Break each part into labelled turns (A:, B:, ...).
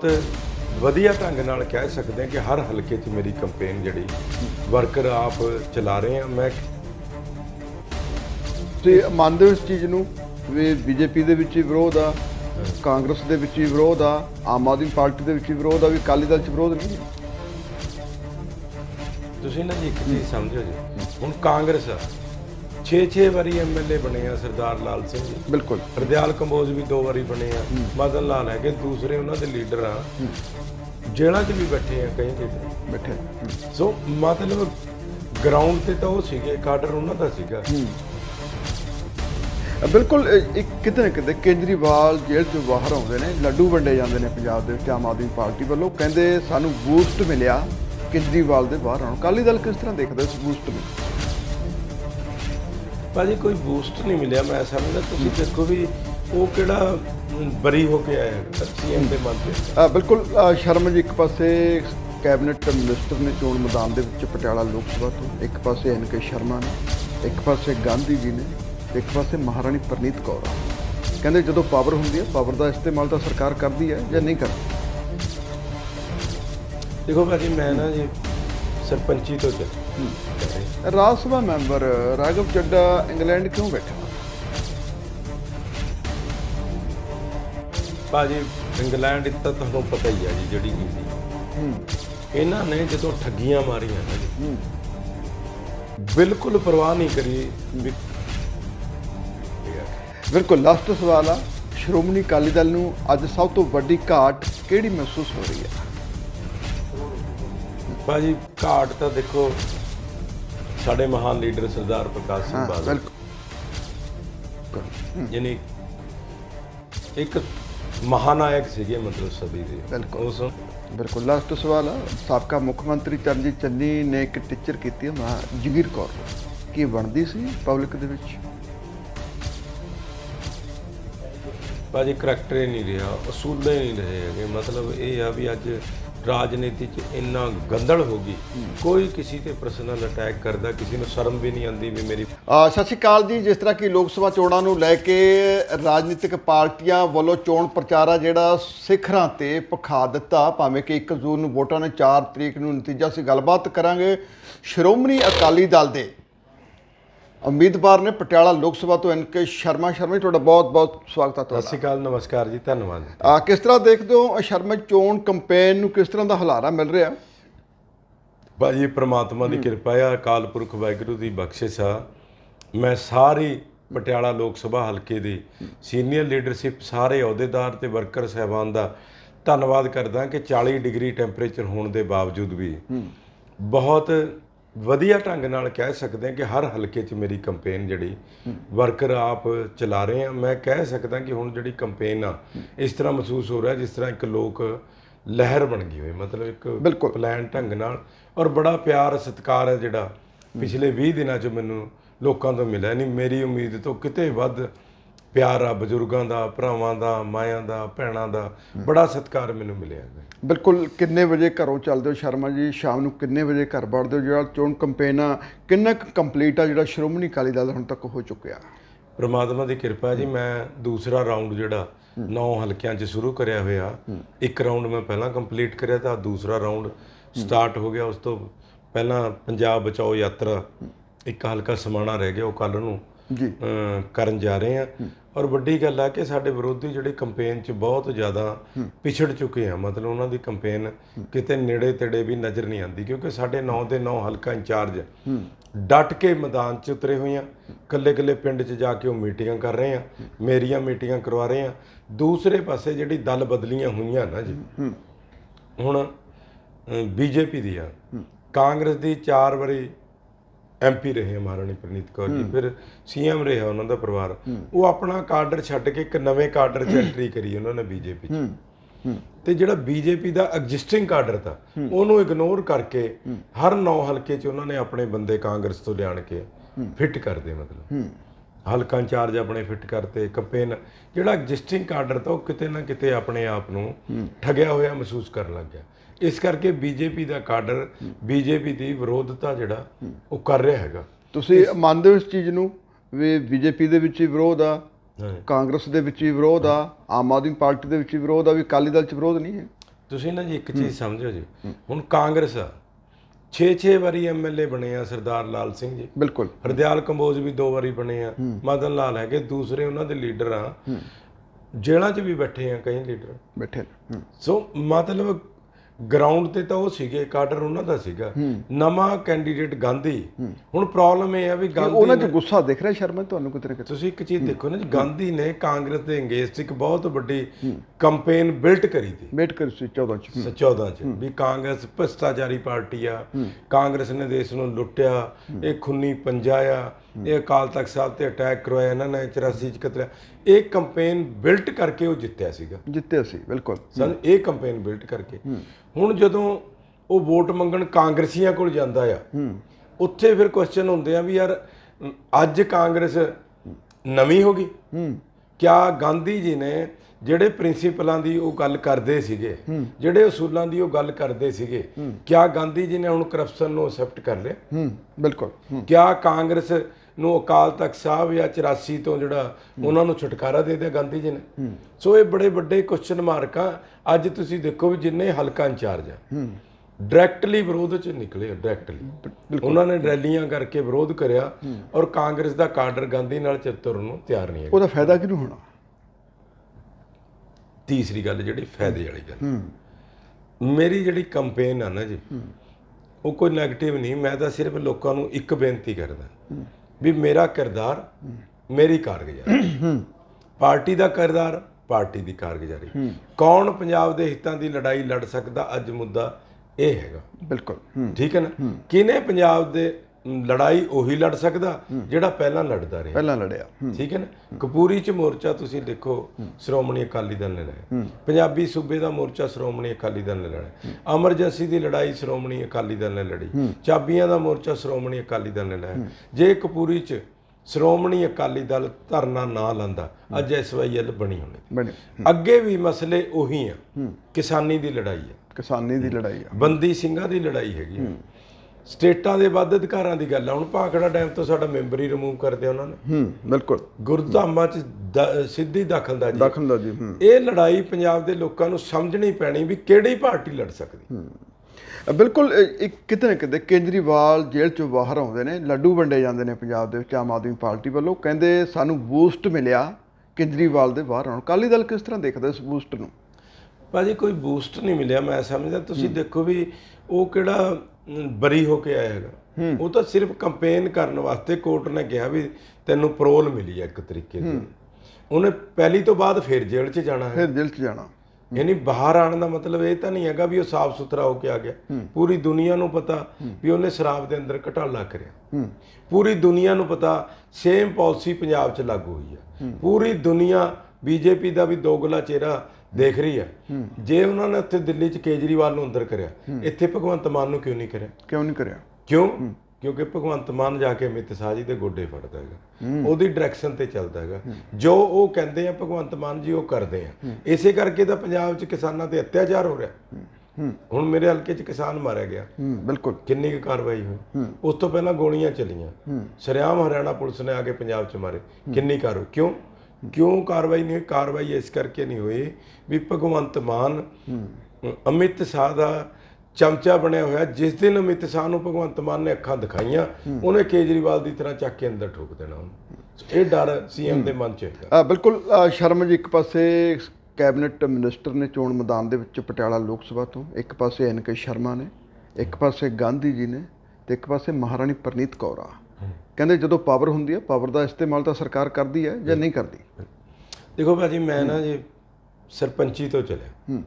A: ਬਹੁਤ ਵਧੀਆ ਢੰਗ ਨਾਲ ਕਹਿ ਸਕਦੇ ਹਾਂ ਕਿ ਹਰ ਹਲਕੇ 'ਚ ਮੇਰੀ ਕੰਪੇਨ ਜਿਹੜੀ ਵਰਕਰ ਆਪ ਚਲਾ ਰਹੇ ਆ ਮੈਂ
B: ਤੇ ਮੰਨਦੇ ਹੋ ਇਸ ਚੀਜ਼ ਨੂੰ ਵੀ ਬੀਜੇਪੀ ਦੇ ਵਿੱਚ ਹੀ ਵਿਰੋਧ ਆ ਕਾਂਗਰਸ ਦੇ ਵਿੱਚ ਵੀ ਵਿਰੋਧ ਆ ਆਮ ਆਦਮੀ ਪਾਰਟੀ ਦੇ ਵਿੱਚ ਵੀ ਵਿਰੋਧ ਆ ਵੀ ਅਕਾਲੀ ਦਲ 'ਚ ਵਿਰੋਧ ਨਹੀਂ ਹੈ?
A: ਤੁਸੀਂ ਨਾ ਜੀ ਇੱਕ ਚੀਜ਼ ਸਮਝੋ ਜੀ। ਹੁਣ ਕਾਂਗਰਸ ਆ 6-6 ਵਾਰੀ ਐਮਐਲਏ ਬਣੇ ਆ ਸਰਦਾਰ ਲਾਲ ਸਿੰਘ ਜੀ।
B: ਬਿਲਕੁਲ।
A: ਹਰਦਿਆਲ ਕੰਬੋਜ ਵੀ ਦੋ ਵਾਰੀ ਬਣੇ ਆ। ਮਦਨ ਲਾਲ ਹੈਗੇ ਦੂਸਰੇ ਉਹਨਾਂ ਦੇ ਲੀਡਰ ਆ। ਜੇਲ੍ਹਾਂ 'ਚ ਵੀ ਬੈਠੇ ਆ ਕਈ ਲੀਡਰ
B: ਬੈਠੇ।
A: ਸੋ ਮਤਲਬ ਗਰਾਊਂਡ ਤੇ ਤਾਂ ਉਹ ਸੀਗੇ ਕਾਡਰ ਉਹਨਾਂ ਦਾ ਸੀਗਾ।
B: ਬਿਲਕੁਲ ਇੱਕ ਕਿਤੇ ਨਾ ਕਿਤੇ ਕੇਜਰੀਵਾਲ ਜੇਲ੍ਹ ਤੋਂ ਬਾਹਰ ਆਉਂਦੇ ਨੇ ਲੱਡੂ ਵੰਡੇ ਜਾਂਦੇ ਨੇ ਪੰਜਾਬ ਦੇ ਵਿੱਚ ਆਮ ਆਦਮੀ ਪਾਰਟੀ ਵੱਲੋਂ। ਕਹਿੰਦੇ ਸਾਨੂੰ ਬੂਸਟ ਮਿਲਿਆ ਕੇਜਰੀਵਾਲ ਦੇ ਬਾਹਰ ਆਉਣ। ਅਕਾਲੀ ਦਲ ਕਿਸ ਤਰ੍ਹਾਂ ਦੇਖਦਾ ਇਸ ਬੂਸਟ ਨੂੰ?
A: ਭਾਜੀ ਕੋਈ ਬੂਸਟ ਨਹੀਂ ਮਿਲਿਆ ਮੈਂ ਸਮਝਦਾ ਤੁਸੀਂ ਦੇਖੋ ਵੀ ਉਹ ਕਿਹੜਾ ਬਰੀ ਹੋ ਕੇ ਆਇਆ ਸੀਐਮ ਦੇ ਮਨ ਤੇ
B: ਬਿਲਕੁਲ ਸ਼ਰਮਾ ਜੀ ਇੱਕ ਪਾਸੇ ਕੈਬਨਿਟ ਮਿਨਿਸਟਰ ਨੇ ਚੋਣ ਮੈਦਾਨ ਦੇ ਵਿੱਚ ਪਟਿਆਲਾ ਲੋਕ ਸਭਾ ਤੋਂ ਇੱਕ ਪਾਸੇ ਐਨ ਕੇ ਸ਼ਰਮਾ ਨੇ ਇੱਕ ਪਾਸੇ ਗਾਂਧੀ ਜੀ ਨੇ ਇੱਕ ਪਾਸੇ ਮਹਾਰਾਣੀ ਪ੍ਰਨੀਤ ਕੌਰ। ਕਹਿੰਦੇ ਜਦੋਂ ਪਾਵਰ ਹੁੰਦੀ ਹੈ ਪਾਵਰ ਦਾ ਇਸਤੇਮਾਲ ਤਾਂ ਸਰਕਾਰ ਕਰਦੀ ਹੈ ਜਾਂ ਨਹੀਂ ਕਰਦੀ?
A: ਦੇਖੋ ਭਾਜੀ ਮੈਂ ਨਾ ਜੀ ਸਰਪੰਚੀ ਤੋਂ ਚੱਲ।
B: ਰਾਜ ਸਭਾ ਮੈਂਬਰ ਰਾਘਵ ਚੱਡਾ ਇੰਗਲੈਂਡ ਕਿਉਂ ਬੈਠਾ?
A: ਭਾਜੀ ਇੰਗਲੈਂਡ ਇੱਕ ਤਾਂ ਤੁਹਾਨੂੰ ਪਤਾ ਹੀ ਆ ਜੀ ਜਿਹੜੀ ਨੀਤੀ
B: ਹੂੰ।
A: ਇਹਨਾਂ ਨੇ ਜਦੋਂ ਠੱਗੀਆਂ ਮਾਰੀਆਂ ਨਾ ਜੀ ਬਿਲਕੁਲ ਪਰਵਾਹ ਨਹੀਂ ਕਰੀ
B: ਬਿਲਕੁਲ ਲਾਸਟ ਸਵਾਲ ਆ। ਸ਼੍ਰੋਮਣੀ ਅਕਾਲੀ ਦਲ ਨੂੰ ਅੱਜ ਸਭ ਤੋਂ ਵੱਡੀ ਘਾਟ ਕਿਹੜੀ ਮਹਿਸੂਸ ਹੋ ਰਹੀ ਹੈ?
A: ਭਾਜੀ ਘਾਟ ਤਾਂ ਦੇਖੋ ਸਾਡੇ ਮਹਾਨ ਲੀਡਰ ਸਰਦਾਰ ਪ੍ਰਕਾਸ਼ ਸਿੰਘ
B: ਹਾਂ
A: ਬਾਦਲ।
B: ਬਿਲਕੁਲ।
A: ਯਾਨੀ ਇੱਕ ਮਹਾਨਾਇਕ ਸੀਗੇ ਮਤਲਬ ਸਭੀ ਦੇ।
B: ਬਿਲਕੁਲ। ਬਿਲਕੁਲ। ਲਾਸਟ ਸਵਾਲ ਆ ਸਾਬਕਾ ਮੁੱਖ ਮੰਤਰੀ ਚਰਨਜੀਤ ਚੰਨੀ ਨੇ ਇੱਕ ਟੀਚਰ ਕੀਤੀ ਹੈ ਮਾ ਜਗੀਰ ਕੌਰ। ਕੀ ਬਣਦੀ ਸੀ ਪਬਲਿਕ ਦੇ ਵਿੱਚ?
A: ਭਾਜੀ ਕਰੈਕਟਰ ਹੀ ਨਹੀਂ ਰਿਹਾ ਅਸੂਲੇ ਨਹੀਂ ਰਹੇ ਹੈਗੇ। ਮਤਲਬ ਇਹ ਆ ਵੀ ਅੱਜ ਰਾਜਨੀਤੀ 'ਚ ਇੰਨਾ ਗੰਦਲ ਹੋ ਗਈ ਕੋਈ ਕਿਸੇ ਤੇ ਪਰਸਨਲ ਅਟੈਕ ਕਰਦਾ ਕਿਸੇ ਨੂੰ ਸ਼ਰਮ ਵੀ ਨਹੀਂ ਆਉਂਦੀ ਵੀ ਮੇਰੀ
B: ਅ, ਸਤਿ ਸ਼੍ਰੀ ਅਕਾਲ ਜੀ। ਜਿਸ ਤਰ੍ਹਾਂ ਕਿ ਲੋਕ ਸਭਾ ਚੋਣਾਂ ਨੂੰ ਲੈ ਕੇ ਰਾਜਨੀਤਿਕ ਪਾਰਟੀਆਂ ਵੱਲੋਂ ਚੋਣ ਪ੍ਰਚਾਰ ਆ ਜਿਹੜਾ ਸਿਖਰਾਂ ਤੇ ਪਖਾ ਦਿੱਤਾ। ਭਾਵੇਂ ਕਿ 1 ਜੂਨ ਨੂੰ ਵੋਟਾਂ ਨੇ 4 ਤਰੀਕ ਨੂੰ ਨਤੀਜਾ ਸੀ। ਗੱਲਬਾਤ ਕਰਾਂਗੇ ਸ਼੍ਰੋਮਣੀ ਅਕਾਲੀ ਦਲ ਦੇ ਉਮੀਦਵਾਰ ਨੇ ਪਟਿਆਲਾ ਲੋਕ ਸਭਾ ਤੋਂ ਐਨਕੇ ਸ਼ਰਮਾ। ਸ਼ਰਮਾ ਜੀ ਤੁਹਾਡਾ ਬਹੁਤ ਬਹੁਤ ਸਵਾਗਤ ਹੈ
A: ਸਤਿ
B: ਤੁਹਾਡਾ
A: ਸ਼੍ਰੀ ਅਕਾਲ ਨਮਸਕਾਰ ਜੀ ਧੰਨਵਾਦ।
B: ਆ ਕਿਸ ਤਰ੍ਹਾਂ ਦੇਖਦੇ ਹੋ ਸ਼ਰਮਾ ਜੀ, ਚੋਣ ਕੰਪੇਨ ਨੂੰ ਕਿਸ ਤਰ੍ਹਾਂ ਦਾ ਹਲਾਰਾ ਮਿਲ ਰਿਹਾ?
A: ਭਾਜੀ ਪ੍ਰਮਾਤਮਾ ਦੀ ਕਿਰਪਾ ਆ ਅਕਾਲ ਪੁਰਖ ਵਾਹਿਗੁਰੂ ਦੀ ਬਖਸ਼ਿਸ਼ ਆ। ਮੈਂ ਸਾਰੀ ਪਟਿਆਲਾ ਲੋਕ ਸਭਾ ਹਲਕੇ ਦੀ ਸੀਨੀਅਰ ਲੀਡਰਸ਼ਿਪ ਸਾਰੇ ਅਹੁਦੇਦਾਰ ਤੇ ਵਰਕਰ ਸਹਿਬਾਨ ਦਾ ਧੰਨਵਾਦ ਕਰਦਾ ਕਿ 40 ਡਿਗਰੀ ਟੈਂਪਰੇਚਰ ਹੋਣ ਦੇ ਬਾਵਜੂਦ ਵੀ ਬਹੁਤ ਵਧੀਆ ਢੰਗ ਨਾਲ ਕਹਿ ਸਕਦੇ ਹਾਂ ਕਿ ਹਰ ਹਲਕੇ 'ਚ ਮੇਰੀ ਕੰਪੇਨ ਜਿਹੜੀ ਵਰਕਰ ਆਪ ਚਲਾ ਰਹੇ ਆ ਮੈਂ ਕਹਿ ਸਕਦਾ ਕਿ ਹੁਣ ਜਿਹੜੀ ਕੰਪੇਨ ਆ ਇਸ ਤਰ੍ਹਾਂ ਮਹਿਸੂਸ ਹੋ ਰਿਹਾ ਜਿਸ ਤਰ੍ਹਾਂ ਇੱਕ ਲੋਕ ਲਹਿਰ ਬਣ ਗਈ ਹੋਈ ਮਤਲਬ ਇੱਕ। ਪਲਾਨ ਢੰਗ ਨਾਲ ਔਰ ਬੜਾ ਪਿਆਰ ਸਤਿਕਾਰ ਹੈ ਜਿਹੜਾ ਪਿਛਲੇ 20 ਦਿਨਾਂ 'ਚ ਮੈਨੂੰ ਲੋਕਾਂ ਤੋਂ ਮਿਲਿਆ। ਨਹੀਂ ਮੇਰੀ ਉਮੀਦ ਤੋਂ ਕਿਤੇ ਵੱਧ ਪਿਆਰ ਆ ਬਜ਼ੁਰਗਾਂ ਦਾ ਭਰਾਵਾਂ ਦਾ ਮਾਇਆਂ ਦਾ ਭੈਣਾਂ ਦਾ ਬੜਾ ਸਤਿਕਾਰ ਮੈਨੂੰ ਮਿਲਿਆ ਹੈ।
B: ਬਿਲਕੁਲ ਕਿੰਨੇ ਵਜੇ ਘਰੋਂ ਚੱਲਦੇ ਹੋ ਸ਼ਰਮਾ ਜੀ? ਸ਼ਾਮ ਨੂੰ ਕਿੰਨੇ ਵਜੇ ਘਰ ਵੜਦੇ ਹੋ? ਜਿਹੜਾ ਚੋਣ ਕੰਪੇਨ ਆ ਕਿੰਨਾ ਕੁ ਕੰਪਲੀਟ ਆ ਜਿਹੜਾ ਸ਼੍ਰੋਮਣੀ ਅਕਾਲੀ ਦਲ ਹੁਣ ਤੱਕ ਹੋ ਚੁੱਕਿਆ?
A: ਪ੍ਰਮਾਤਮਾ ਦੀ ਕਿਰਪਾ ਜੀ ਮੈਂ ਦੂਸਰਾ ਰਾਉਂਡ ਜਿਹੜਾ 9 ਹਲਕਿਆਂ 'ਚ ਸ਼ੁਰੂ ਕਰਿਆ ਹੋਇਆ ਇੱਕ ਰਾਉਂਡ ਮੈਂ ਪਹਿਲਾਂ ਕੰਪਲੀਟ ਕਰਿਆ ਤਾਂ ਦੂਸਰਾ ਰਾਉਂਡ ਸਟਾਰਟ ਹੋ ਗਿਆ। ਉਸ ਤੋਂ ਪਹਿਲਾਂ ਪੰਜਾਬ ਬਚਾਓ ਯਾਤਰਾ ਇੱਕ ਹਲਕਾ ਸਮਾਣਾ ਰਹਿ ਗਿਆ ਉਹ ਕੱਲ ਨੂੰ।
B: ਜੀ।
A: ਕਰਨ ਜਾ ਰਹੇ ਆ ਔਰ ਵੱਡੀ ਗੱਲ ਆ ਕਿ ਸਾਡੇ ਵਿਰੋਧੀ ਜਿਹੜੇ ਕੰਪੇਨ 'ਚ ਬਹੁਤ ਜ਼ਿਆਦਾ ਪਿਛੜ ਚੁੱਕੇ ਆ। ਮਤਲਬ ਉਹਨਾਂ ਦੀ ਕੰਪੇਨ ਕਿਤੇ ਨੇੜੇ ਤੇੜੇ ਵੀ ਨਜ਼ਰ ਨਹੀਂ ਆਉਂਦੀ ਕਿਉਂਕਿ ਸਾਡੇ 9 ਦੇ 9 ਹਲਕਾ ਇੰਚਾਰਜ ਡਟ ਕੇ ਮੈਦਾਨ 'ਚ ਉਤਰੇ ਹੋਏ ਆ। ਕੱਲੇ ਕੱਲੇ ਪਿੰਡ 'ਚ ਜਾ ਕੇ ਉਹ ਮੀਟਿੰਗਾਂ ਕਰ ਰਹੇ ਆ। ਮੇਰੀਆਂ ਮੀਟਿੰਗਾਂ ਕਰਵਾ ਰਹੇ ਆ। ਦੂਸਰੇ ਪਾਸੇ ਜਿਹੜੀ ਦਲ ਬਦਲੀਆਂ ਹੋਈਆਂ ਨਾ ਜੀ। ਹੁਣ ਬੀਜੇਪੀ ਦੀ ਆ। ਕਾਂਗਰਸ ਦੀ 4 ਵਾਰੀ ਐਮਪੀ ਰਹੇ ਮਹਾਰਾਣੀ ਪ੍ਰਨੀਤ ਕੌਰ ਜੀ ਫਿਰ ਸੀਐਮ ਰਿਹਾ ਉਹਨਾਂ ਦਾ ਪਰਿਵਾਰ। ਉਹ ਆਪਣਾ ਕਾਡਰ ਛੱਡ ਕੇ ਇੱਕ ਨਵੇਂ ਕਾਡਰ 'ਚ ਐਂਟਰੀ ਕਰੀ ਉਹਨਾਂ ਨੇ ਬੀਜੇਪੀ 'ਚ। ਤੇ ਜਿਹੜਾ ਬੀਜੇਪੀ ਦਾ ਐਗਜ਼ਿਸਟਿੰਗ ਕਾਡਰ ਤਾਂ ਉਹਨੂੰ ਇਗਨੋਰ ਕਰਕੇ ਹਰ ਨੌ ਹਲਕੇ 'ਚ ਉਹਨਾਂ ਨੇ ਆਪਣੇ ਬੰਦੇ ਕਾਂਗਰਸ ਤੋਂ ਲਿਆਣ ਕੇ ਫਿੱਟ ਕਰਦੇ ਮਤਲਬ। ਹਲਕਾ ਇੰਚਾਰਜ ਆਪਣੇ ਫਿੱਟ ਕਰਤੇ ਕੰਪੇਨ ਜਿਹੜਾ ਐਗਜ਼ਿਸਟਿੰਗ ਕਾਡਰ ਤਾਂ ਉਹ ਕਿਤੇ ਨਾ ਕਿਤੇ ਆਪਣੇ ਆਪ ਨੂੰ ਠੱਗਿਆ ਹੋਇਆ ਮਹਿਸੂਸ ਕਰਨ ਲੱਗ ਗਿਆ। ਇਸ ਕਰਕੇ ਬੀਜੇਪੀ ਦਾ ਕਾਡਰ ਬੀਜੇਪੀ ਦੀ ਵਿਰੋਧਤਾ ਜਿਹੜਾ ਉਹ ਕਰ ਰਿਹਾ ਹੈਗਾ।
B: ਤੁਸੀਂ ਮੰਨਦੇ ਹੋ ਇਸ ਚੀਜ਼ ਨੂੰ ਵੀ ਬੀਜੇਪੀ ਦੇ ਵਿੱਚ ਹੀ ਵਿਰੋਧ ਆ
A: ਹਾਂ।
B: ਕਾਂਗਰਸ ਦੇ ਵਿੱਚ ਵੀ ਵਿਰੋਧ ਆ ਆਮ ਆਦਮੀ ਪਾਰਟੀ ਦੇ ਵਿੱਚ ਵੀ ਵਿਰੋਧ ਆ ਵੀ ਅਕਾਲੀ ਦਲ 'ਚ ਵਿਰੋਧ ਨਹੀਂ ਹੈ?
A: ਤੁਸੀਂ ਨਾ ਜੀ ਇੱਕ ਚੀਜ਼ ਸਮਝੋ ਜੀ। ਹੁਣ ਕਾਂਗਰਸ ਆ 6-6 ਵਾਰੀ ਐਮਐਲਏ ਬਣੇ ਆ ਸਰਦਾਰ ਲਾਲ ਸਿੰਘ ਜੀ।
B: ਬਿਲਕੁਲ।
A: ਹਰਦਿਆਲ ਕੰਬੋਜ ਵੀ ਦੋ ਵਾਰੀ ਬਣੇ ਆ ਮਦਨ ਲਾਲ ਹੈਗੇ ਦੂਸਰੇ ਉਹਨਾਂ ਦੇ ਲੀਡਰ ਆ। ਜੇਲ੍ਹਾਂ 'ਚ ਵੀ ਬੈਠੇ ਆ ਕਈ ਲੀਡਰ।
B: ਬੈਠੇ ਹੂੰ,
A: ਸੋ ਮਤਲਬ ਗਰਾਊਂਡ ਤੇ ਤਾਂ ਉਹ ਸੀਗੇ ਕਾਡਰ ਉਹਨਾਂ ਦਾ ਸੀਗਾ। ਨਵਾਂ ਕੈਂਡੀਡੇਟ ਗਾਂਧੀ। ਹੁਣ ਪ੍ਰੋਬਲਮ ਇਹ ਆ ਵੀ ਗਾਂਧੀ
B: ਉਹਨਾਂ 'ਚ ਗੁੱਸਾ ਦਿਖ ਰਿਹਾ ਸ਼ਰਮਾ ਤੁਹਾਨੂੰ ਕਿਤੇ ਨਾ ਕਿਤੇ।
A: ਤੁਸੀਂ ਇੱਕ ਚੀਜ਼ ਦੇਖੋ ਨਾ ਜੀ ਗਾਂਧੀ ਨੇ ਕਾਂਗਰਸ ਦੇ ਅੰਗੇਸਟ ਇੱਕ ਬਹੁਤ ਵੱਡੀ ਕੰਪੇਨ ਬਿਲਟ ਕਰੀ ਤੀ
B: ਵੇਟ ਕਰ ਸੀ 14 ਚ।
A: 14 ਚ। ਵੀ ਕਾਂਗਰਸ ਭ੍ਰਿਸ਼ਟਾਚਾਰੀ ਪਾਰਟੀ ਆ। ਕਾਂਗਰਸ ਨੇ ਦੇਸ਼ ਨੂੰ ਲੁੱਟਿਆ। ਇਹ ਖੁੰਨੀ ਪੰਜਾ ਆ। ਇਹ ਅਕਾਲ ਤਖਤ ਸਾਹਿਬ ਤੇ ਅਟੈਕ ਕਰਵਾਇਆ ਇਹਨਾਂ ਨੇ 84 ਚ ਕਤਲਿਆ ਇਹ ਕੰਪੇਨ ਬਿਲਟ ਕਰਕੇ ਉਹ ਜਿੱਤਿਆ ਸੀਗਾ।
B: ਜਿੱਤੇ ਸੀ ਬਿਲਕੁਲ।
A: ਸਨ ਇਹ ਕੰਪੇਨ ਬਿਲਟ ਕਰਕੇ। ਹੁਣ ਜਦੋਂ ਉਹ ਵੋਟ ਮੰਗਣ ਕਾਂਗਰਸੀਆਂ ਕੋਲ ਜਾਂਦਾ ਆ ਉੱਥੇ ਫਿਰ ਕੁਐਸਚਨ ਹੁੰਦੇ ਆ ਵੀ ਯਾਰ ਅੱਜ ਕਾਂਗਰਸ ਨਵੀਂ ਹੋ ਗਈ।
B: ਹੂੰ।
A: ਕਿਆ ਗਾਂਧੀ ਜੀ ਨੇ ਜਿਹੜੇ ਪ੍ਰਿੰਸੀਪਲਾਂ ਦੀ ਉਹ ਗੱਲ ਕਰਦੇ ਸੀਗੇ ਜਿਹੜੇ ਅਸੂਲਾਂ ਦੀ ਉਹ ਗੱਲ ਕਰਦੇ ਸੀਗੇ ਕਿਆ ਗਾਂਧੀ ਜੀ ਨੇ ਹੁਣ ਕਰਪਸ਼ਨ ਨੂੰ ਅਸੈਪਟ ਕਰ ਲਿਆ?
B: ਹੂੰ ਬਿਲਕੁਲ
A: ਕਿਆ ਕਾਂਗਰਸ ਨੂੰ ਅਕਾਲ ਤਖਤ ਸਾਹਿਬ ਜਾਂ 84 ਤੋਂ ਜਿਹੜਾ ਉਹਨਾਂ ਨੂੰ ਛੁਟਕਾਰਾ ਦੇ ਦਿਆ ਗਾਂਧੀ ਜੀ ਨੇ? ਸੋ ਇਹ ਬੜੇ ਵੱਡੇ ਕੁਐਸਚਨ ਮਾਰਕਾਂ ਅੱਜ ਤੁਸੀਂ ਦੇਖੋ ਵੀ ਜਿੰਨੇ ਹਲਕਾ ਇੰਚਾਰਜ ਆ। ਡਾਇਰੈਕਟਲੀ ਵਿਰੋਧ ਚ ਨਿਕਲੇ ਡਾਇਰੈਕਟਲੀ ਉਹਨਾਂ ਨੇ ਰੈਲੀਆਂ ਕਰਕੇ ਵਿਰੋਧ ਕਰਿਆ ਔਰ ਕਾਂਗਰਸ ਦਾ ਕਾਡਰ ਗਾਂਧੀ ਨਾਲ ਚਿੱਤਰ ਨੂੰ ਤਿਆਰ ਨਹੀਂ ਹੈ
B: ਉਹਦਾ ਫਾਇਦਾ ਕਿਹਨੂੰ ਹੋਣਾ?
A: ਤੀਸਰੀ ਗੱਲ ਜਿਹੜੀ ਫਾਇਦੇ ਵਾਲੀ ਗੱਲ। ਮੇਰੀ ਜਿਹੜੀ ਕੰਪੇਨ ਆ ਨਾ ਜੀ ਉਹ ਕੋਈ 네ਗੇਟਿਵ ਨਹੀਂ ਮੈਂ ਤਾਂ ਸਿਰਫ ਲੋਕਾਂ ਨੂੰ ਇੱਕ ਬੇਨਤੀ ਕਰਦਾ ਵੀ ਮੇਰਾ ਕਿਰਦਾਰ ਮੇਰੀ ਕਾਰਗੁਜ਼ਾਰੀ ਪਾਰਟੀ ਦਾ ਕਿਰਦਾਰ ਪਾਰਟੀ ਦੀ ਕਾਰਗੁਜ਼ਾਰੀ। ਕੌਣ ਪੰਜਾਬ ਦੇ ਹਿੱਤਾਂ ਦੀ ਲੜਾਈ ਲੜ ਸਕਦਾ ਅੱਜ ਮੁੱਦਾ ਇਹ ਹੈਗਾ।
B: ਬਿਲਕੁਲ।
A: ਠੀਕ ਹੈ ਨਾ? ਕਿਨੇ ਪੰਜਾਬ ਦੇ ਲੜਾਈ ਉਹੀ ਲੜ ਸਕਦਾ ਜਿਹੜਾ ਪਹਿਲਾਂ ਲੜਦਾ ਰਿਹਾ।
B: ਪਹਿਲਾਂ ਲੜਿਆ
A: ਠੀਕ ਹੈ ਨਾ? ਕਪੂਰੀ ਚ ਮੋਰਚਾ ਤੁਸੀਂ ਦੇਖੋ ਸ਼੍ਰੋਮਣੀ ਅਕਾਲੀ ਦਲ ਨੇ ਲੜਿਆ। ਪੰਜਾਬੀ ਸੂਬੇ ਦਾ ਮੋਰਚਾ ਸ਼੍ਰੋਮਣੀ ਅਕਾਲੀ ਦਲ ਨੇ ਲੜਿਆ। ਐਮਰਜੈਂਸੀ ਦੀ ਲੜਾਈ ਸ਼੍ਰੋਮਣੀ ਅਕਾਲੀ ਦਲ ਨੇ ਲੜੀ। ਚਾਬੀਆਂ ਦਾ ਮੋਰਚਾ ਸ਼੍ਰੋਮਣੀ ਅਕਾਲੀ ਦਲ ਨੇ ਲੜਿਆ। ਜੇ ਕਪੂਰੀ ਚ ਸ਼੍ਰੋਮਣੀ ਅਕਾਲੀ ਦਲ ਧਰਨਾ ਨਾ ਲਾਂਦਾ ਅੱਜ ਐਸਵਾਈਐਲ ਬਣੀ ਹੋਣੀ।
B: ਬਣੇ
A: ਅੱਗੇ ਵੀ ਮਸਲੇ ਉਹੀ ਆ। ਕਿਸਾਨੀ ਦੀ ਲੜਾਈ ਆ।
B: ਕਿਸਾਨੀ ਦੀ ਲੜਾਈ ਆ।
A: ਬੰਦੀ ਸਿੰਘਾਂ ਦੀ ਲੜਾਈ ਹੈਗੀ ਆ। ਸਟੇਟਾਂ ਦੇ ਵੱਧ ਅਧਿਕਾਰਾਂ ਦੀ ਗੱਲ ਆ। ਹੁਣ ਭਾਖੜਾ ਡੈਮ ਤੋਂ ਸਾਡਾ ਮੈਂਬਰ ਹੀ ਰਿਮੂਵ ਕਰ ਦਿਆ ਉਹਨਾਂ ਨੇ।
B: ਹੂੰ ਬਿਲਕੁਲ।
A: ਗੁਰਧਾਮਾਂ 'ਚ ਦ- ਸਿੱਧੀ ਦਖਲਅੰਦਾਜ਼ੀ।
B: ਦਖਲ ਦਾ ਜੀ ਹੂੰ।
A: ਇਹ ਲੜਾਈ ਪੰਜਾਬ ਦੇ ਲੋਕਾਂ ਨੂੰ ਸਮਝਣੀ ਪੈਣੀ ਵੀ ਕਿਹੜੀ ਪਾਰਟੀ ਲੜ ਸਕਦੀ।
B: ਅ, ਬਿਲਕੁਲ ਅ, ਇੱਕ ਕਿਤੇ ਨਾ ਕਿਤੇ ਕੇਜਰੀਵਾਲ ਜੇਲ੍ਹ ਚੋਂ ਬਾਹਰ ਆਉਂਦੇ ਨੇ ਲੱਡੂ ਵੰਡੇ ਜਾਂਦੇ ਨੇ ਪੰਜਾਬ ਦੇ ਵਿੱਚ ਆਮ ਆਦਮੀ ਪਾਰਟੀ ਵੱਲੋਂ। ਕਹਿੰਦੇ ਸਾਨੂੰ ਬੂਸਟ ਮਿਲਿਆ ਕੇਜਰੀਵਾਲ ਦੇ ਬਾਹਰ ਆਉਣ। ਅਕਾਲੀ ਦਲ ਕਿਸ ਤਰ੍ਹਾਂ ਦੇਖਦਾ ਇਸ ਬੂਸਟ ਨੂੰ?
A: ਭਾਜੀ ਕੋਈ ਬੂਸਟ ਨਹੀਂ ਮਿਲਿਆ ਮੈਂ ਸਮਝਦਾ। ਤੁਸੀਂ ਦੇਖੋ ਵੀ ਉਹ ਕਿਹੜਾ ਬਰੀ ਹੋ ਕੇ ਹੈਗਾ। ਉਹ ਤਾਂ ਸਿਰਫ ਕੰਪੇਨ ਕਰਨ ਵਾਸਤੇ ਕੋਰਟ ਨੇ ਕਿਹਾ ਵੀ ਤੈਨੂੰ ਪਰੋਲ ਮਿਲੀ ਹੈ ਇੱਕ ਤਰੀਕੇ ਦੀ। ਉਹਨੇ ਪਹਿਲੀ ਤੋਂ ਬਾਅਦ ਫਿਰ ਜੇਲ੍ਹ 'ਚ ਜਾਣਾ ਹੈ।
B: ਫਿਰ ਜੇਲ੍ਹ 'ਚ ਜਾਣਾ।
A: ਯਾਨੀ ਬਾਹਰ ਆਉਣ ਦਾ ਮਤਲਬ ਇਹ ਤਾਂ ਨਹੀਂ ਹੈਗਾ ਵੀ ਉਹ ਸਾਫ਼ ਸੁਥਰਾ ਹੋ ਕੇ ਆ ਗਿਆ। ਪੂਰੀ ਦੁਨੀਆ ਨੂੰ ਪਤਾ ਵੀ ਉਹਨੇ ਸ਼ਰਾਬ ਦੇ ਅੰਦਰ ਘਟਾਲਾ ਕਰਿਆ। ਪੂਰੀ ਦੁਨੀਆ ਨੂੰ ਪਤਾ ਸੇਮ ਪਾਲਿਸੀ ਪੰਜਾਬ 'ਚ ਲਾਗੂ ਹੋਈ ਹੈ। ਪੂਰੀ ਦੁਨੀਆ ਬੀਜੇਪੀ ਦਾ ਵੀ ਦੋਗਲਾ ਚਿਹਰਾ ਦੇਖ ਰਹੀ ਹੈ ਜੇ ਉਹਨਾਂ ਨੇ ਉੱਥੇ ਦਿੱਲੀ 'ਚ ਕੇਜਰੀਵਾਲ ਨੂੰ ਅੰਦਰ ਕਰਿਆ ਇੱਥੇ ਭਗਵੰਤ ਮਾਨ ਨੂੰ ਕਿਉਂ ਨਹੀਂ ਕਰਿਆ?
B: ਕਿਉਂ ਨਹੀਂ ਕਰਿਆ?
A: ਕਿਉਂ? ਕਿਉਂਕਿ ਭਗਵੰਤ ਮਾਨ ਜਾ ਕੇ ਅਮਿਤ ਸ਼ਾਹ ਜੀ ਦੇ ਗੋਡੇ ਫੜਦਾ ਹੈਗਾ। ਉਹਦੀ ਡਾਇਰੈਕਸ਼ਨ ਤੇ ਚੱਲਦਾ ਹੈਗਾ। ਜੋ ਉਹ ਕਹਿੰਦੇ ਆ ਭਗਵੰਤ ਮਾਨ ਜੀ ਉਹ ਕਰਦੇ ਆ। ਇਸੇ ਕਰਕੇ ਤਾਂ ਪੰਜਾਬ 'ਚ ਕਿਸਾਨਾਂ ਤੇ ਅਤਿਆਚਾਰ ਹੋ ਰਿਹਾ। ਹੁਣ ਮੇਰੇ ਹਲਕੇ 'ਚ ਕਿਸਾਨ ਮਾਰਿਆ ਗਿਆ।
B: ਬਿਲਕੁਲ।
A: ਕਿੰਨੀ ਕੁ ਕਾਰਵਾਈ ਹੋਈ? ਉਸ ਤੋਂ ਪਹਿਲਾਂ ਗੋਲੀਆਂ ਚੱਲੀਆਂ। ਸਰਿਆਮ ਹਰਿਆਣਾ ਪੁਲਿਸ ਨੇ ਆ ਕੇ ਪੰਜਾਬ 'ਚ ਮਾਰੇ। ਕਿੰਨੀ ਕਾਰਵਾਈ? ਕਿਉਂ? ਕਿਉਂ ਕਾਰਵਾਈ ਨਹੀਂ ਹੋਈ? ਕਾਰਵਾਈ ਇਸ ਕਰਕੇ ਨਹੀਂ ਹੋਈ ਵੀ ਭਗਵੰਤ ਮਾਨ ਅਮਿਤ ਸ਼ਾਹ ਦਾ ਚਮਚਾ ਬਣਿਆ ਹੋਇਆ ਜਿਸ ਦਿਨ ਅਮਿਤ ਸ਼ਾਹ ਨੂੰ ਭਗਵੰਤ ਮਾਨ ਨੇ ਅੱਖਾਂ ਦਿਖਾਈਆਂ ਉਹਨੇ ਕੇਜਰੀਵਾਲ ਦੀ ਤਰ੍ਹਾਂ ਚੱਕ ਕੇ ਅੰਦਰ ਠੋਕ ਦੇਣਾ ਉਹਨੂੰ। ਇਹ ਡਰ ਸੀਐਮ ਦੇ ਮਨ 'ਚ
B: ਅ, ਬਿਲਕੁਲ ਸ਼ਰਮ ਜੀ ਇੱਕ ਪਾਸੇ ਕੈਬਨਿਟ ਮਿਨਿਸਟਰ ਨੇ ਚੋਣ ਮੈਦਾਨ ਦੇ ਵਿੱਚ ਪਟਿਆਲਾ ਲੋਕ ਸਭਾ ਤੋਂ ਇੱਕ ਪਾਸੇ ਐਨ ਕੇ ਸ਼ਰਮਾ ਨੇ ਇੱਕ ਪਾਸੇ ਗਾਂਧੀ ਜੀ ਨੇ ਤੇ ਇੱਕ ਪਾਸੇ ਮਹਾਰਾਣੀ ਪ੍ਰਨੀਤ ਕੌਰ ਆ। ਕਹਿੰਦੇ ਜਦੋਂ ਪਾਵਰ ਹੁੰਦੀ ਹੈ ਪਾਵਰ ਦਾ ਇਸਤੇਮਾਲ ਤਾਂ ਸਰਕਾਰ ਕਰਦੀ ਹੈ ਜਾਂ ਨਹੀਂ ਕਰਦੀ?
A: ਦੇਖੋ ਭਾਜੀ ਮੈਂ ਨਾ ਜੀ ਸਰਪੰਚੀ ਤੋਂ ਚੱਲਿਆ।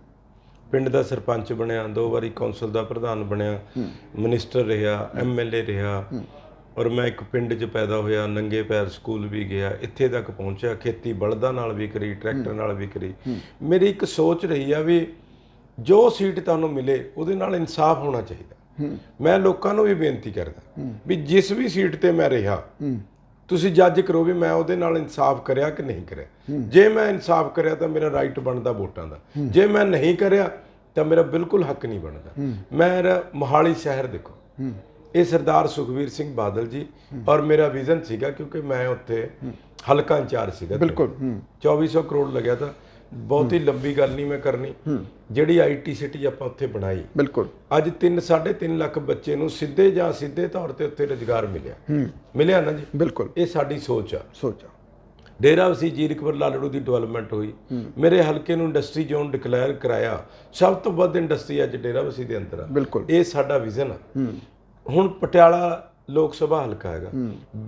A: ਪਿੰਡ ਦਾ ਸਰਪੰਚ ਬਣਿਆ ਦੋ ਵਾਰੀ ਕੌਂਸਲ ਦਾ ਪ੍ਰਧਾਨ ਬਣਿਆ ਮਿਨਿਸਟਰ ਰਿਹਾ ਐਮਐਲਏ ਰਿਹਾ। ਔਰ ਮੈਂ ਇੱਕ ਪਿੰਡ 'ਚ ਪੈਦਾ ਹੋਇਆ ਨੰਗੇ ਪੈਰ ਸਕੂਲ ਵੀ ਗਿਆ ਇੱਥੇ ਤੱਕ ਪਹੁੰਚਿਆ ਖੇਤੀ ਬਲਦਾਂ ਨਾਲ ਵੀ ਕਰੀ ਟਰੈਕਟਰ ਨਾਲ ਵੀ ਕਰੀ। ਮੇਰੀ ਇੱਕ ਸੋਚ ਰਹੀ ਆ ਵੀ ਜੋ ਸੀਟ ਤੁਹਾਨੂੰ ਮਿਲੇ ਉਹਦੇ ਨਾਲ ਇਨਸਾਫ ਹੋਣਾ ਚਾਹੀਦਾ। ਮੈਂ ਲੋਕਾਂ ਨੂੰ ਵੀ ਬੇਨਤੀ ਕਰਦਾ ਵੀ ਜਿਸ ਵੀ ਸੀਟ ਤੇ ਮੈਂ ਰਿਹਾ ਤੁਸੀਂ ਜੱਜ ਕਰੋ ਵੀ ਮੈਂ ਉਹਦੇ ਨਾਲ ਇਨਸਾਫ ਕਰਿਆ ਕਿ ਨਹੀਂ ਕਰਿਆ। ਜੇ ਮੈਂ ਇਨਸਾਫ ਕਰਿਆ ਤਾਂ ਮੇਰਾ ਰਾਈਟ ਬਣਦਾ ਵੋਟਾਂ ਦਾ। ਜੇ ਮੈਂ ਨਹੀਂ ਕਰਿਆ ਤਾਂ ਮੇਰਾ ਬਿਲਕੁਲ ਹੱਕ ਨਹੀਂ ਬਣਦਾ। ਮੇਰਾ ਮੋਹਾਲੀ ਸ਼ਹਿਰ ਦੇਖੋ। ਇਹ ਸਰਦਾਰ ਸੁਖਵੀਰ ਸਿੰਘ ਬਾਦਲ ਜੀ ਔਰ ਮੇਰਾ ਵਿਜ਼ਨ ਸੀਗਾ ਕਿਉਂਕਿ ਮੈਂ ਉੱਥੇ ਹਲਕਾ ਇੰਚਾਰਜ ਸੀਗਾ।
B: ਬਿਲਕੁਲ ਹੂੰ।
A: 2400 ਕਰੋੜ ਲੱਗਿਆ ਤਾਂ ਬਹੁਤੀ ਲੰਬੀ ਗੱਲ ਨਹੀਂ ਮੈਂ ਕਰਨੀ। ਜਿਹੜੀ ਆਈਟੀ ਸਿਟੀ ਆਪਾਂ ਉੱਥੇ ਬਣਾਈ।
B: ਬਿਲਕੁਲ।
A: ਅੱਜ 3 3.5 ਲੱਖ ਬੱਚੇ ਨੂੰ ਸਿੱਧੇ ਜਾਂ ਸਿੱਧੇ ਤੌਰ ਤੇ ਉੱਥੇ ਰੁਜ਼ਗਾਰ ਮਿਲਿਆ। ਮਿਲਿਆ ਨਾ ਜੀ?
B: ਬਿਲਕੁਲ।
A: ਇਹ ਸਾਡੀ ਸੋਚ ਆ।
B: ਸੋਚਾ
A: ਡੇਰਾ ਵਸੀ ਜੀਰਕਪੁਰ ਲਾਲੜੂ ਦੀ ਡਿਵੈਲਪਮੈਂਟ ਹੋਈ। ਮੇਰੇ ਹਲਕੇ ਨੂੰ ਇੰਡਸਟਰੀ ਜ਼ੋਨ ਡਿਕਲੇਅਰ ਕਰਾਇਆ। ਸਭ ਤੋਂ ਵੱਧ ਇੰਡਸਟਰੀ ਅੱਜ ਡੇਰਾ ਵਸੀ ਦੇ ਅੰਦਰ ਆ।
B: ਬਿਲਕੁਲ।
A: ਇਹ ਸਾਡਾ ਵਿਜ਼ਨ ਆ। ਹੁਣ ਪਟਿਆਲਾ ਲੋਕ ਸਭਾ ਹਲਕਾ ਹੈਗਾ।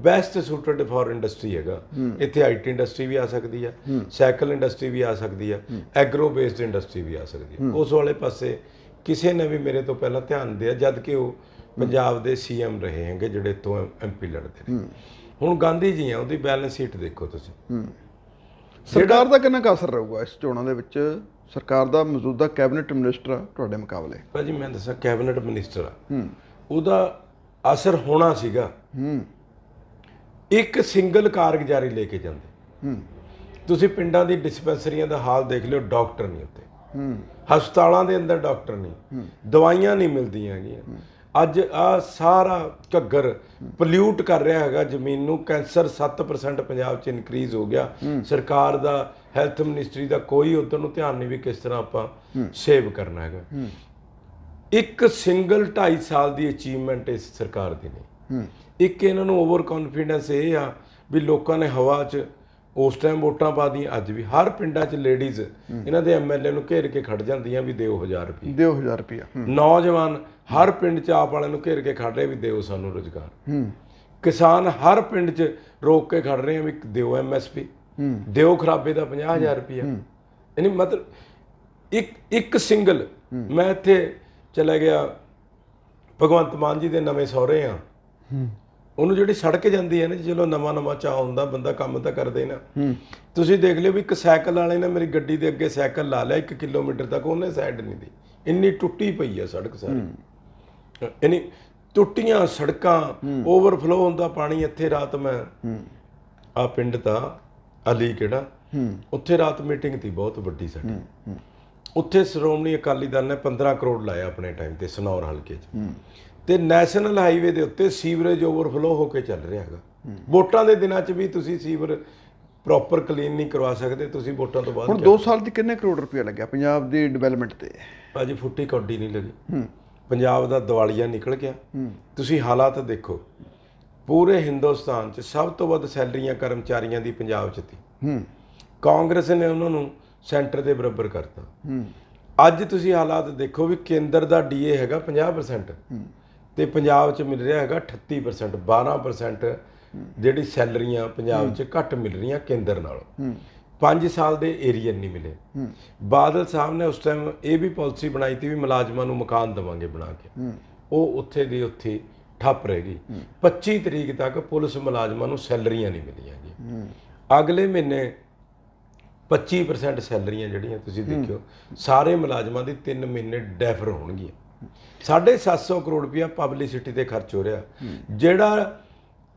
A: ਬੈਸਟ ਸੂਟਡ ਫਾਰ ਇੰਡਸਟਰੀ ਹੈਗਾ। ਇੱਥੇ ਆਈਟੀ ਇੰਡਸਟਰੀ ਵੀ ਆ ਸਕਦੀ ਆ। ਸਾਈਕਲ ਇੰਡਸਟਰੀ ਵੀ ਆ ਸਕਦੀ ਆ। ਐਗਰੋ ਬੇਸਡ ਇੰਡਸਟਰੀ ਵੀ ਆ ਸਕਦੀ ਆ। ਉਸ ਵਾਲੇ ਪਾਸੇ ਕਿਸੇ ਨੇ ਵੀ ਮੇਰੇ ਤੋਂ ਪਹਿਲਾਂ ਧਿਆਨ ਦਿਆ ਜਦ ਕਿ ਉਹ ਪੰਜਾਬ ਦੇ ਸੀਐਮ ਰਹੇ ਹੈਗੇ ਜਿਹੜੇ ਤੋਂ ਐਮਪੀ ਲੜਦੇ ਨੇ। ਹੁਣ ਗਾਂਧੀ ਜੀ ਆ ਉਹਦੀ ਬੈਲੈਂਸ ਸ਼ੀਟ ਦੇਖੋ ਤੁਸੀਂ।
B: ਸਰਕਾਰ ਦਾ ਕਿੰਨਾ ਅਸਰ ਰਹੂਗਾ ਇਸ ਚੋਣਾਂ ਦੇ ਵਿੱਚ? ਸਰਕਾਰ ਦਾ ਮੌਜੂਦਾ ਕੈਬਨਿਟ ਮਿਨਿਸਟਰ ਆ ਤੁਹਾਡੇ ਮੁਕਾਬਲੇ।
A: ਭਾਜੀ ਮੈਂ ਦੱਸਾਂ ਕੈਬਨਿਟ ਮਿਨਿਸਟਰ ਆ। ਉਹਦਾ ਅਸਰ ਹੋਣਾ ਸੀਗਾ।
B: ਹੂੰ।
A: ਇੱਕ ਸਿੰਗਲ ਕਾਰਗੁਜ਼ਾਰੀ ਲੈ ਕੇ ਜਾਂਦੇ।
B: ਹੂੰ।
A: ਤੁਸੀਂ ਪਿੰਡਾਂ ਦੀ ਡਿਸਪੈਂਸਰੀਆਂ ਦਾ ਹਾਲ ਦੇਖ ਲਿਓ ਡਾਕਟਰ ਨਹੀਂ ਉੱਤੇ
B: ਹੂੰ।
A: ਹਸਪਤਾਲਾਂ ਦੇ ਅੰਦਰ ਡਾਕਟਰ ਨਹੀਂ। ਦਵਾਈਆਂ ਨਹੀਂ ਮਿਲਦੀਆਂ ਹੈਗੀਆਂ। ਅੱਜ ਆ ਸਾਰਾ ਘੱਗਰ ਪੋਲਿਊਟ ਕਰ ਰਿਹਾ ਹੈਗਾ। ਜ਼ਮੀਨ ਨੂੰ ਕੈਂਸਰ 7% ਪੰਜਾਬ 'ਚ ਇਨਕਰੀਜ਼ ਹੋ ਗਿਆ। ਸਰਕਾਰ ਦਾ ਹੈਲਥ ਮਿਨਿਸਟਰੀ ਦਾ ਕੋਈ ਉਧਰ ਨੂੰ ਧਿਆਨ ਨਹੀਂ ਵੀ ਕਿਸ ਤਰ੍ਹਾਂ ਆਪਾਂ ਸੇਵ ਕਰਨਾ ਹੈਗਾ। ਇੱਕ ਸਿੰਗਲ 2.5 ਸਾਲ ਦੀ ਅਚੀਵਮੈਂਟ ਇਸ ਸਰਕਾਰ ਦੀ ਨਹੀਂ ਇੱਕ ਇਹਨਾਂ ਨੂੰ ਓਵਰ ਕੌਨਫੀਡੈਂਸ ਇਹ ਆ ਵੀ ਲੋਕਾਂ ਨੇ ਹਵਾ 'ਚ ਉਸ ਟਾਈਮ ਵੋਟਾਂ ਪਾ ਦੀਆਂ ਅੱਜ ਵੀ ਹਰ ਪਿੰਡਾਂ 'ਚ ਲੇਡੀਜ਼ ਇਹਨਾਂ ਦੇ ਐਮਐਲਏ ਨੂੰ ਘੇਰ ਕੇ ਖੜ ਜਾਂਦੀਆਂ ਵੀ ਦਿਓ 1000 ਰੁਪਏ
B: ਦਿਓ 1000 ਰੁਪਿਆ
A: ਨੌਜਵਾਨ ਹਰ ਪਿੰਡ 'ਚ ਆਪ ਵਾਲਿਆਂ ਨੂੰ ਘੇਰ ਕੇ ਖੜ ਰਹੇ ਵੀ ਦਿਓ ਸਾਨੂੰ ਰੋਜ਼ਗਾਰ। ਕਿਸਾਨ ਹਰ ਪਿੰਡ 'ਚ ਰੋਕ ਕੇ ਖੜ ਰਹੇ ਆ ਵੀ ਦਿਓ ਐਮਐਸਪੀ ਦਿਓ ਖਰਾਬੇ ਦਾ 50000 ਰੁਪਇਆ ਯਾਨੀ ਮਤਲਬ ਇੱਕ ਇੱਕ ਸਿੰਗਲ ਮੈਂ ਇੱਥੇ ਚਲਾ ਗਿਆ। ਭਗਵੰਤ ਮਾਨ ਜੀ ਦੇ ਨਵੇਂ ਸਹੁਰੇ ਆ। ਉਹਨੂੰ ਜਿਹੜੀ ਸੜਕ ਜਾਂਦੀ ਹੈ ਨਾ ਜੀ, ਚਲੋ ਨਵਾਂ ਨਵਾਂ ਚਾਹ ਹੁੰਦਾ ਬੰਦਾ ਕੰਮ ਤਾਂ ਕਰਦੇ ਨਾ। ਤੁਸੀਂ ਦੇਖ ਲਿਓ ਵੀ ਇੱਕ ਸਾਈਕਲ ਵਾਲੇ ਨੇ ਮੇਰੀ ਗੱਡੀ ਦੇ ਅੱਗੇ ਸਾਈਕਲ ਲਾ ਲਿਆ 1 ਕਿਲੋਮੀਟਰ ਤੱਕ ਉਹਨੇ ਸਾਈਡ ਨਹੀਂ ਦੀ ਇੰਨੀ ਟੁੱਟੀ ਪਈ ਆ ਸੜਕ ਸਾਰੀ। ਯਾਨੀ ਟੁੱਟੀਆਂ ਸੜਕਾਂ ਓਵਰਫਲੋ ਹੁੰਦਾ ਪਾਣੀ ਇੱਥੇ ਰਾਤ ਮੈਂ ਆ ਪਿੰਡ ਤਾਂ ਅਲੀ ਕਿਹੜਾ? ਉੱਥੇ ਰਾਤ ਮੀਟਿੰਗ ਤੀ ਬਹੁਤ ਵੱਡੀ ਸਾਡੀ। ਉੱਥੇ ਸ਼੍ਰੋਮਣੀ ਅਕਾਲੀ ਦਲ ਨੇ 15 ਕਰੋੜ ਲਾਇਆ ਆਪਣੇ ਟਾਈਮ ਤੇ ਸਨੌਰ ਹਲਕੇ 'ਚ। ਤੇ ਨੈਸ਼ਨਲ ਹਾਈਵੇ ਦੇ ਉੱਤੇ ਸੀਵਰੇਜ ਓਵਰਫਲੋ ਹੋ ਕੇ ਚੱਲ ਰਿਹਾ ਹੈਗਾ। ਵੋਟਾਂ ਦੇ ਦਿਨਾਂ 'ਚ ਵੀ ਤੁਸੀਂ ਸੀਵਰ ਪ੍ਰੋਪਰ ਕਲੀਨ ਨਹੀਂ ਕਰਵਾ ਸਕਦੇ ਤੁਸੀਂ ਵੋਟਾਂ ਤੋਂ ਬਾਅਦ
B: ਹੁਣ 2 ਸਾਲ 'ਚ ਕਿੰਨੇ ਕਰੋੜ ਰੁਪਇਆ ਲੱਗਿਆ ਪੰਜਾਬ ਦੀ ਡਿਵੈਲਪਮੈਂਟ ਤੇ?
A: ਭਾਜੀ ਫੁੱਟੀ ਕੌਡੀ ਨਹੀਂ ਲੱਗੀ। ਪੰਜਾਬ ਦਾ ਦਿਵਾਲੀਆ ਨਿਕਲ ਗਿਆ। ਤੁਸੀਂ ਹਾਲਾਤ ਦੇਖੋ ਪੂਰੇ ਹਿੰਦੁਸਤਾਨ 'ਚ ਸਭ ਤੋਂ ਵੱਧ ਸੈਲਰੀਆਂ ਕਰਮਚਾਰੀਆਂ ਦੀ ਪੰਜਾਬ 'ਚ ਤੀ।
B: ਹੂੰ।
A: ਕਾਂਗਰਸ ਨੇ ਉਹਨਾਂ ਨੂੰ ਸੈਂਟਰ ਦੇ ਬਰਾਬਰ ਕਰਤਾ। ਅੱਜ ਤੁਸੀਂ ਹਾਲਾਤ ਦੇਖੋ ਵੀ ਕੇਂਦਰ ਦਾ ਡੀਏ ਹੈਗਾ 50% ਤੇ ਪੰਜਾਬ 'ਚ ਮਿਲ ਰਿਹਾ ਹੈਗਾ 38% 12% ਜਿਹੜੀ ਸੈਲਰੀਆਂ ਪੰਜਾਬ 'ਚ ਘੱਟ ਮਿਲ ਰਹੀਆਂ ਕੇਂਦਰ ਨਾਲੋਂ।
B: ਹੂੰ।
A: 5 ਸਾਲ ਦੇ ਏਰੀਅਨ ਨਹੀਂ ਮਿਲੇ। ਬਾਦਲ ਸਾਹਿਬ ਨੇ ਉਸ ਟਾਈਮ ਇਹ ਵੀ ਪਾਲਿਸੀ ਬਣਾਈ ਤੀ ਵੀ ਮੁਲਾਜ਼ਮਾਂ ਨੂੰ ਮਕਾਨ ਦੇਵਾਂਗੇ ਬਣਾ ਕੇ। ਉਹ ਉੱਥੇ ਦੀ ਉੱਥੇ ਠੱਪ ਰਹਿ ਗਈ। 25 ਤਰੀਕ ਤੱਕ ਪੁਲਿਸ ਮੁਲਾਜ਼ਮਾਂ ਨੂੰ ਸੈਲਰੀਆਂ ਨਹੀਂ ਮਿਲੀਆਂ ਜੀ ਅਗਲੇ ਮਹੀਨੇ 25% ਸੈਲਰੀਆਂ ਜਿਹੜੀਆਂ ਤੁਸੀਂ ਦੇਖਿਓ ਸਾਰੇ ਮੁਲਾਜ਼ਮਾਂ ਦੀ 3 ਮਹੀਨੇ ਡੈਫਰ ਹੋਣਗੀਆਂ। 750 ਕਰੋੜ ਰੁਪਇਆ ਪਬਲਿਸਿਟੀ ਤੇ ਖਰਚ ਹੋ ਰਿਹਾ। ਜਿਹੜਾ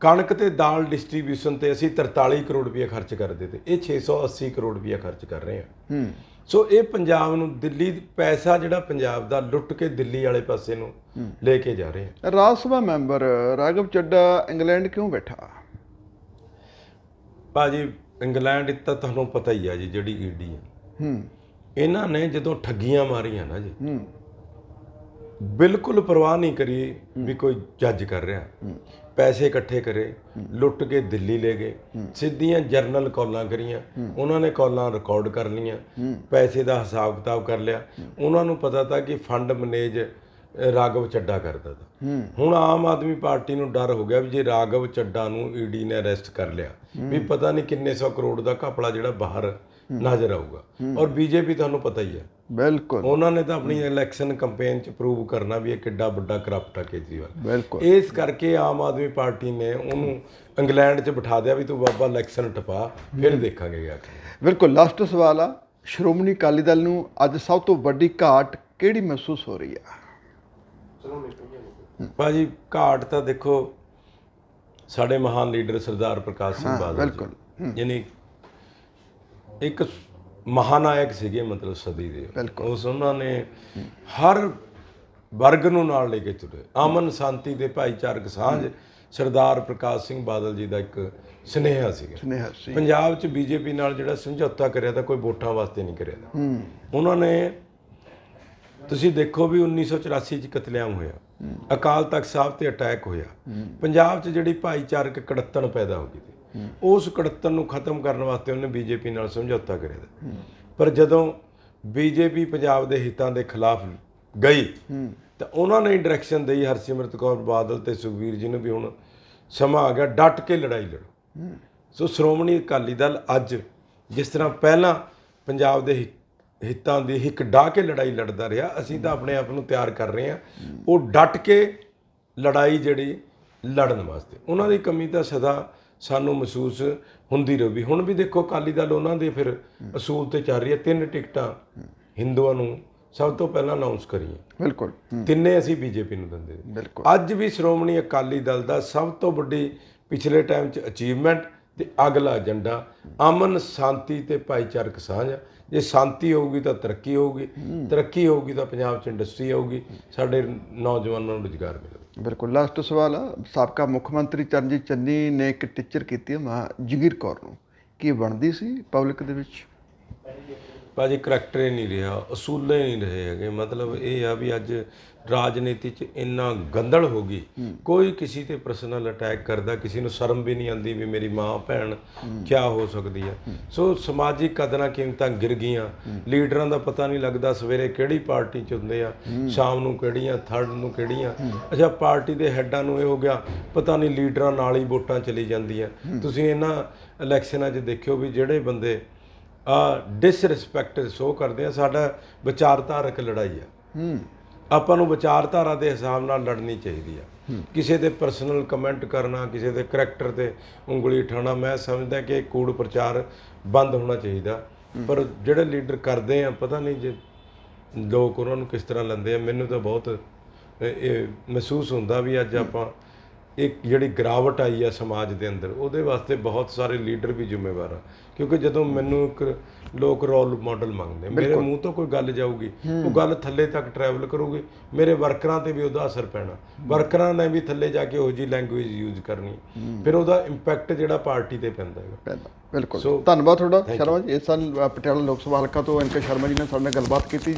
A: ਕਣਕ ਤੇ ਦਾਲ ਡਿਸਟ੍ਰੀਬਿਊਸ਼ਨ ਤੇ ਅਸੀਂ 43 ਕਰੋੜ ਰੁਪਇਆ ਖਰਚ ਕਰਦੇ ਤੇ ਇਹ 680 ਕਰੋੜ ਰੁਪਇਆ ਖਰਚ ਕਰ ਰਹੇ ਹਾਂ। ਸੋ ਇਹ ਪੰਜਾਬ ਨੂੰ ਦਿੱਲੀ ਪੈਸਾ ਜਿਹੜਾ ਪੰਜਾਬ ਦਾ ਲੁੱਟ ਕੇ ਦਿੱਲੀ ਵਾਲੇ ਪਾਸੇ ਨੂੰ ਲੈ ਕੇ ਜਾ ਰਹੇ। ਆ
B: ਰਾਜ ਸਭਾ ਮੈਂਬਰ ਰਾਘਵ ਚੱਡਾ ਇੰਗਲੈਂਡ ਕਿਉਂ ਬੈਠਾ?
A: ਭਾਜੀ ਇੰਗਲੈਂਡ ਇੱਕ ਤਾਂ ਤੁਹਾਨੂੰ ਪਤਾ ਹੀ ਆ ਜੀ ਜਿਹੜੀ ਈਡੀ ਆ।
B: ਹੂੰ।
A: ਇਹਨਾਂ ਨੇ ਜਦੋਂ ਠੱਗੀਆਂ ਮਾਰੀਆਂ ਨਾ ਜੀ
B: ਹੂੰ।
A: ਬਿਲਕੁਲ ਪਰਵਾਹ ਨਹੀਂ ਕਰੀ ਵੀ ਕੋਈ ਜੱਜ ਕਰ ਰਿਹਾ। ਪੈਸੇ ਇਕੱਠੇ ਕਰੇ ਲੁੱਟ ਕੇ ਦਿੱਲੀ ਲੈ ਗਏ ਸਿੱਧੀਆਂ ਜਰਨਲ ਕਾਲਾਂ ਕਰੀਆਂ ਉਹਨਾਂ ਨੇ ਕਾਲਾਂ ਰਿਕਾਰਡ ਕਰ ਲਈਆਂ ਪੈਸੇ ਦਾ ਹਿਸਾਬ ਕਿਤਾਬ ਕਰ ਲਿਆ। ਉਹਨਾਂ ਨੂੰ ਪਤਾ ਤਾਂ ਕਿ ਫੰਡ ਮੈਨੇਜ ਰਾਗਵ ਚੱਡਾ ਕਰਦਾ ਤਾ। ਹੁਣ ਆਮ ਆਦਮੀ ਪਾਰਟੀ ਨੂੰ ਡਰ ਹੋ ਗਿਆ ਵੀ ਜੇ ਰਾਗਵ ਚੱਡਾ ਨੂੰ ਈਡੀ ਨੇ ਅਰੈਸਟ ਕਰ ਲਿਆ ਵੀ ਪਤਾ ਨਹੀਂ ਕਿੰਨੇ ਸੌ ਕਰੋੜ ਦਾ ਘਪਲਾ ਜਿਹੜਾ ਬਾਹਰ ਨਜ਼ਰ ਆਊਗਾ। ਔਰ ਬੀਜੇਪੀ ਤੁਹਾਨੂੰ ਪਤਾ ਹੀ ਹੈ।
B: ਬਿਲਕੁਲ।
A: ਉਹਨਾਂ ਨੇ ਤਾਂ ਆਪਣੀ ਇਲੈਕਸ਼ਨ ਕੈਂਪੇਨ ਚ ਪ੍ਰੂਵ ਕਰਨਾ ਵੀ ਇਹ ਕਿੱਡਾ ਵੱਡਾ ਕਰਪਟ ਆ ਕੇਜਰੀਵਾਲ।
B: ਬਿਲਕੁਲ।
A: ਇਸ ਕਰਕੇ ਆਮ ਆਦਮੀ ਪਾਰਟੀ ਨੇ ਉਹਨੂੰ ਇੰਗਲੈਂਡ 'ਚ ਬਿਠਾ ਦਿਆ ਵੀ ਤੂੰ ਬਾਬਾ ਇਲੈਕਸ਼ਨ ਟਪਾ ਫਿਰ ਦੇਖਾਂਗੇ ਕਰਨਾ।
B: ਬਿਲਕੁਲ ਲਾਸਟ ਸਵਾਲ ਆ। ਸ਼੍ਰੋਮਣੀ ਅਕਾਲੀ ਦਲ ਨੂੰ ਅੱਜ ਸਭ ਤੋਂ ਵੱਡੀ ਘਾਟ ਕਿਹੜੀ ਮਹਿਸੂਸ ਹੋ ਰਹੀ ਆ?
A: ਭਾਜੀ ਘਾਟ ਤਾਂ ਦੇਖੋ ਸਾਡੇ ਮਹਾਨ ਲੀਡਰ ਸਰਦਾਰ ਪ੍ਰਕਾਸ਼ ਸਿੰਘ ਬਾਦਲ
B: ਬਿਲਕੁਲ।
A: ਯਾਨੀ ਇੱਕ ਮਹਾਨਾਇਕ ਸੀਗੇ ਮਤਲਬ ਸਦੀ ਦੇ। ਉਸ ਉਹਨਾਂ ਨੇ ਹਰ ਵਰਗ ਨੂੰ ਨਾਲ ਲੈ ਕੇ ਤੁਰੇ। ਅਮਨ ਸ਼ਾਂਤੀ ਤੇ ਭਾਈਚਾਰਕ ਸਾਂਝ ਸਰਦਾਰ ਪ੍ਰਕਾਸ਼ ਸਿੰਘ ਬਾਦਲ ਜੀ ਦਾ ਇੱਕ ਸਨੇਹਾ ਸੀਗਾ।
B: ਸੁਨੇਹਾ ਸੀ।
A: ਪੰਜਾਬ 'ਚ ਬੀਜੇਪੀ ਨਾਲ ਜਿਹੜਾ ਸਮਝੌਤਾ ਕਰਿਆ ਤਾਂ ਕੋਈ ਵੋਟਾਂ ਵਾਸਤੇ ਨਹੀਂ ਕਰਿਆ। ਉਹਨਾਂ ਨੇ ਤੁਸੀਂ ਦੇਖੋ ਵੀ 1984 ਚ ਕਤਲੇਆਮ ਹੋਇਆ। ਅਕਾਲ ਤਖਤ ਸਾਹਿਬ ਤੇ ਅਟੈਕ ਹੋਇਆ। ਪੰਜਾਬ 'ਚ ਜਿਹੜੀ ਭਾਈਚਾਰਕ ਕੜੱਤਣ ਪੈਦਾ ਹੋ ਗਈ ਸੀ ਉਸ ਕੜੱਤਣ ਨੂੰ ਖਤਮ ਕਰਨ ਵਾਸਤੇ ਉਹਨੇ ਬੀਜੇਪੀ ਨਾਲ ਸਮਝੌਤਾ ਕਰਿਆ। ਪਰ ਜਦੋਂ ਬੀਜੇਪੀ ਪੰਜਾਬ ਦੇ ਹਿੱਤਾਂ ਦੇ ਖਿਲਾਫ ਗਈ ਤਾਂ ਉਹਨਾਂ ਨੇ ਡਾਇਰੈਕਸ਼ਨ ਦੇਈ ਹਰਸਿਮਰਤ ਕੌਰ ਬਾਦਲ ਤੇ ਸੁਖਵੀਰ ਜੀ ਨੂੰ ਵੀ ਹੁਣ ਸਮਾਂ ਆ ਗਿਆ ਡਟ ਕੇ ਲੜਾਈ ਲੜੋ। ਸੋ ਸ਼੍ਰੋਮਣੀ ਅਕਾਲੀ ਦਲ ਅੱਜ ਜਿਸ ਤਰ੍ਹਾਂ ਪਹਿਲਾਂ ਪੰਜਾਬ ਦੇ ਹਿੱਤਾਂ ਦੀ ਹਿੱਕ ਡਾਹ ਕੇ ਲੜਾਈ ਲੜਦਾ ਰਿਹਾ। ਅਸੀਂ ਤਾਂ ਆਪਣੇ ਆਪ ਨੂੰ ਤਿਆਰ ਕਰ ਰਹੇ ਹਾਂ। ਉਹ ਡਟ ਕੇ ਲੜਾਈ ਜਿਹੜੀ ਲੜਨ ਵਾਸਤੇ। ਉਹਨਾਂ ਦੀ ਕਮੀ ਤਾਂ ਸਦਾ ਸਾਨੂੰ ਮਹਿਸੂਸ ਹੁੰਦੀ ਰਹੀ ਹੁਣ ਵੀ ਦੇਖੋ ਅਕਾਲੀ ਦਲ ਉਹਨਾਂ ਦੇ ਫਿਰ ਅਸੂਲ ਤੇ ਚੱਲ ਰਹੀ ਹੈ। ਤਿੰਨ ਟਿਕਟਾਂ ਹਿੰਦੂਆਂ ਨੂੰ ਸਭ ਤੋਂ ਪਹਿਲਾਂ ਅਨਾਉਂਸ ਕਰੀਆਂ।
B: ਬਿਲਕੁਲ।
A: ਤਿੰਨੇ ਅਸੀਂ ਬੀਜੇਪੀ ਨੂੰ ਦਿੰਦੇ
B: ਬਿਲਕੁਲ।
A: ਅੱਜ ਵੀ ਸ਼੍ਰੋਮਣੀ ਅਕਾਲੀ ਦਲ ਦਾ ਸਭ ਤੋਂ ਵੱਡੀ ਪਿਛਲੇ ਟਾਈਮ 'ਚ ਅਚੀਵਮੈਂਟ ਤੇ ਅਗਲਾ ਏਜੰਡਾ ਅਮਨ, ਸ਼ਾਂਤੀ ਤੇ ਭਾਈਚਾਰਕ ਸਾਂਝ ਆ। ਜੇ ਸ਼ਾਂਤੀ ਹੋਊਗੀ ਤਾਂ ਤਰੱਕੀ ਹੋਊਗੀ ਤਰੱਕੀ ਹੋਊਗੀ ਤਾਂ ਪੰਜਾਬ 'ਚ ਇੰਡਸਟਰੀ ਆਊਗੀ, ਸਾਡੇ ਨੌਜਵਾਨਾਂ ਨੂੰ ਰੁਜ਼ਗਾਰ ਮਿਲੇਗਾ
B: ਬਿਲਕੁਲ ਲਾਸਟ ਸਵਾਲ ਆ। ਸਾਬਕਾ ਮੁੱਖ ਮੰਤਰੀ ਚਰਨਜੀਤ ਚੰਨੀ ਨੇ ਇੱਕ ਟੀਚਰ ਕੀਤੀ ਹੈ ਜਗੀਰ ਕੌਰ ਨੂੰ। ਕੀ ਬਣਦੀ ਸੀ ਪਬਲਿਕ ਦੇ ਵਿੱਚ?
A: ਭਾਜੀ ਕਰੈਕਟਰ ਹੀ ਨਹੀਂ ਰਿਹਾ ਅਸੂਲੇ ਨਹੀਂ ਰਹੇ ਹੈਗੇ। ਮਤਲਬ ਇਹ ਆ ਵੀ ਅੱਜ ਰਾਜਨੀਤੀ 'ਚ ਇੰਨਾ ਗੰਦਲ ਹੋ ਗਈ। ਕੋਈ ਕਿਸੇ ਤੇ ਪਰਸਨਲ ਅਟੈਕ ਕਰਦਾ ਕਿਸੇ ਨੂੰ ਸ਼ਰਮ ਵੀ ਨਹੀਂ ਆਉਂਦੀ ਵੀ ਮੇਰੀ ਮਾਂ ਭੈਣ ਕਿਆ ਹੋ ਸਕਦੀ ਹੈ। ਸੋ ਸਮਾਜਿਕ ਕਦਰਾਂ ਕੀਮਤਾਂ ਗਿਰ ਗਈਆਂ। ਲੀਡਰਾਂ ਦਾ ਪਤਾ ਨਹੀਂ ਲੱਗਦਾ ਸਵੇਰੇ ਕਿਹੜੀ ਪਾਰਟੀ 'ਚ ਹੁੰਦੇ ਆ ਸ਼ਾਮ ਨੂੰ ਕਿਹੜੀਆਂ ਥਰਡ ਨੂੰ ਕਿਹੜੀਆਂ। ਅੱਛਾ ਪਾਰਟੀ ਦੇ ਹੈੱਡਾਂ ਨੂੰ ਇਹ ਹੋ ਗਿਆ ਪਤਾ ਨਹੀਂ ਲੀਡਰਾਂ ਨਾਲ ਹੀ ਵੋਟਾਂ ਚਲੀ ਜਾਂਦੀਆਂ। ਤੁਸੀਂ ਇਹਨਾਂ ਇਲੈਕਸ਼ਨਾਂ 'ਚ ਦੇਖਿਓ ਵੀ ਜਿਹੜੇ ਬੰਦੇ ਡਿਸਰਿਸਪੈਕਟ ਸ਼ੋ ਕਰਦੇ ਆ ਸਾਡਾ ਵਿਚਾਰਧਾਰਕ ਲੜਾਈ ਆ।
B: ਹੂੰ।
A: ਆਪਾਂ ਨੂੰ ਵਿਚਾਰਧਾਰਾ ਦੇ ਹਿਸਾਬ ਨਾਲ ਲੜਨੀ ਚਾਹੀਦੀ ਆ। ਕਿਸੇ ਦੇ ਪਰਸਨਲ ਕਮੈਂਟ ਕਰਨਾ ਕਿਸੇ ਦੇ ਕਰੈਕਟਰ ਤੇ ਉਂਗਲੀ ਠਾਣਾ ਮੈਂ ਸਮਝਦਾ ਕਿ ਕੂੜ ਪ੍ਰਚਾਰ ਬੰਦ ਹੋਣਾ ਚਾਹੀਦਾ। ਪਰ ਜਿਹੜੇ ਲੀਡਰ ਕਰਦੇ ਆ ਪਤਾ ਨਹੀਂ ਜੇ ਲੋਕ ਉਹਨਾਂ ਨੂੰ ਕਿਸ ਤਰ੍ਹਾਂ ਲੈਂਦੇ ਆ ਮੈਨੂੰ ਤਾਂ ਬਹੁਤ ਇਹ ਮਹਿਸੂਸ ਹੁੰਦਾ ਵੀ ਅੱਜ ਆਪਾਂ ਇੱਕ ਜਿਹੜੀ ਗਿਰਾਵਟ ਆਈ ਆ ਸਮਾਜ ਦੇ ਅੰਦਰ ਉਹਦੇ ਵਾਸਤੇ ਬਹੁਤ ਸਾਰੇ ਲੀਡਰ ਵੀ ਜ਼ਿੰਮੇਵਾਰ ਆ। ਕਿਉਂਕਿ ਜਦੋਂ ਮੈਨੂੰ ਇੱਕ ਲੋਕ ਰੋਲ ਮਾਡਲ ਮੰਗਦੇ ਮੇਰੇ ਮੂੰਹ ਤੋਂ ਕੋਈ ਗੱਲ ਜਾਊਗੀ ਉਹ ਗੱਲ ਥੱਲੇ ਤੱਕ ਟਰੈਵਲ ਕਰੂਗੀ ਮੇਰੇ ਵਰਕਰਾਂ ਤੇ ਵੀ ਉਹਦਾ ਅਸਰ ਪੈਣਾ। ਵਰਕਰਾਂ ਨੇ ਵੀ ਥੱਲੇ ਜਾ ਕੇ ਉਹੋ ਜੀ ਲੈਂਗੁਏਜ ਯੂਜ਼ ਕਰਨੀ। ਫਿਰ ਉਹਦਾ ਇੰਪੈਕਟ ਜਿਹੜਾ ਪਾਰਟੀ ਤੇ ਪੈਂਦਾ ਹੈਗਾ।
B: ਬਿਲਕੁਲ। ਧੰਨਵਾਦ ਤੁਹਾਡਾ ਸ਼ਰਮਾ ਜੀ। ਇਸ ਸਾਲ ਪਟਿਆਲਾ ਲੋਕ ਸਭਾ ਹਲਕਾ ਤੋਂ ਐਨਕੇ ਸ਼ਰਮਾ ਜੀ ਨੇ ਸਾਡੇ ਨਾਲ ਗੱਲਬਾਤ ਕੀਤੀ।